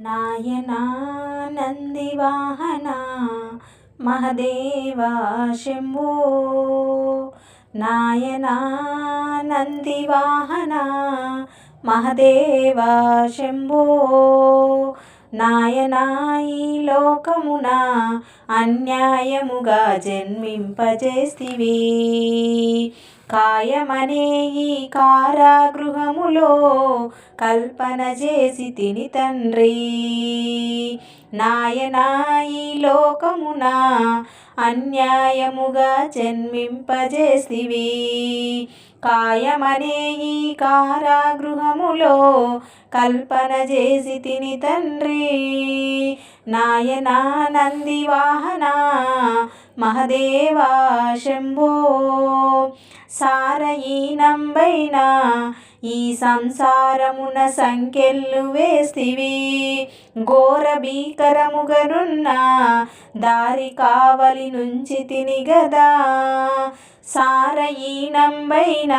నాయనా నందివాహన మహదేవా శంభో. నాయనా నందివాహన మహదేవా శంభో. నాయనా ఈ లోకమున అన్యాయముగా జన్మింపజేస్తివి. కాయమనే ఈ కారాగృహములో కల్పన చేసి తిని తండ్రి. నాయనా ఈ లోకమున అన్యాయముగా జన్మింపజేసివి కాయమనే ఈ కారాగృహములో కల్పన చేసి తిని తండ్రి. నాయనా నందివాహన మహదేవా శంభో. సారయీనంబైనా ఈ సంసారమున సంకెళ్ళు వేస్తివి. ఘోర భీకరముగనున్నా దారి కావలి నుంచి తిని గదా. సారయీనంబైన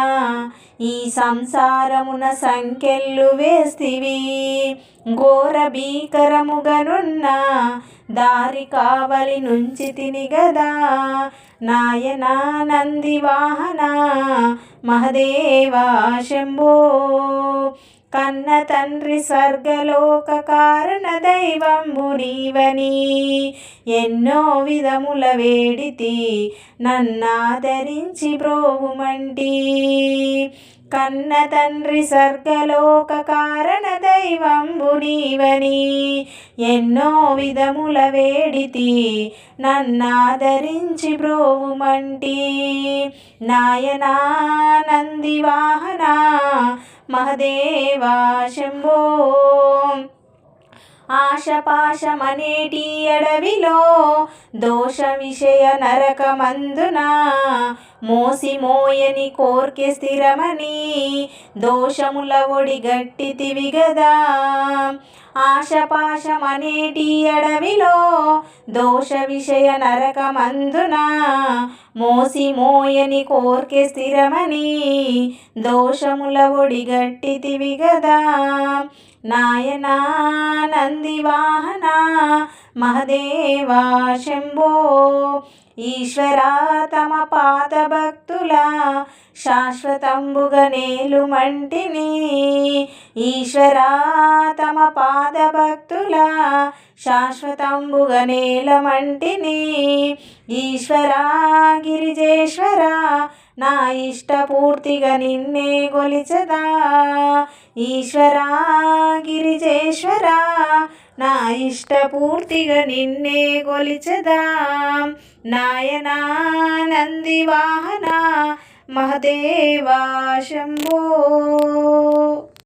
ఈ సంసారమున సంకెళ్ళు వేస్తివి. ఘోర భీకరముగనున్నా దారి కావలి నుంచి తిని గదా. నాయనా నందివాహన మహదేవా శంభో. కన్న తండ్రి స్వర్గలోక కారణ దైవంబు నీవని ఎన్నో విధముల వేడితి నన్నాదరించి బ్రోవుమంటి. కన్న తండ్రి స్వర్గలోక కారణ దైవంబు నీవని ఎన్నో విధముల వేడితి నన్నాదరించి బ్రోవుమంటి. నాయనా నందివాహన మహదేవా శంభో. ఆశపాశమనేటి అడవిలో దోష విషయ నరకమందున మోసి మోయని కోర్కె స్థిరమని దోషముల ఒడి గట్టితివి గదా. ఆశపాశమనేటి అడవిలో దోష విషయ నరకమందున మోసి మోయని కోర్కె స్థిరమని దోషముల ఒడిగట్టితివి గదా నాయనా నందివాహన మహదేవా శంభో ఈశ్వరా తమ పాద భక్తుల శాశ్వతంబుగ నేలు మంటిని ఈశ్వరా తమ పాద భక్తుల శాశ్వతంబుగ నేల మంటిని ఈశ్వరా గిరిజేశ్వరా నా ఇష్టపూర్తిగా నిన్నే గొలిచదా. ఈశ్వరా గిరిజేశ్వరా నా ఇష్టపూర్తిగా నిన్నే గొలిచదా. నాయనా నందివాహన మహదేవా శంభో.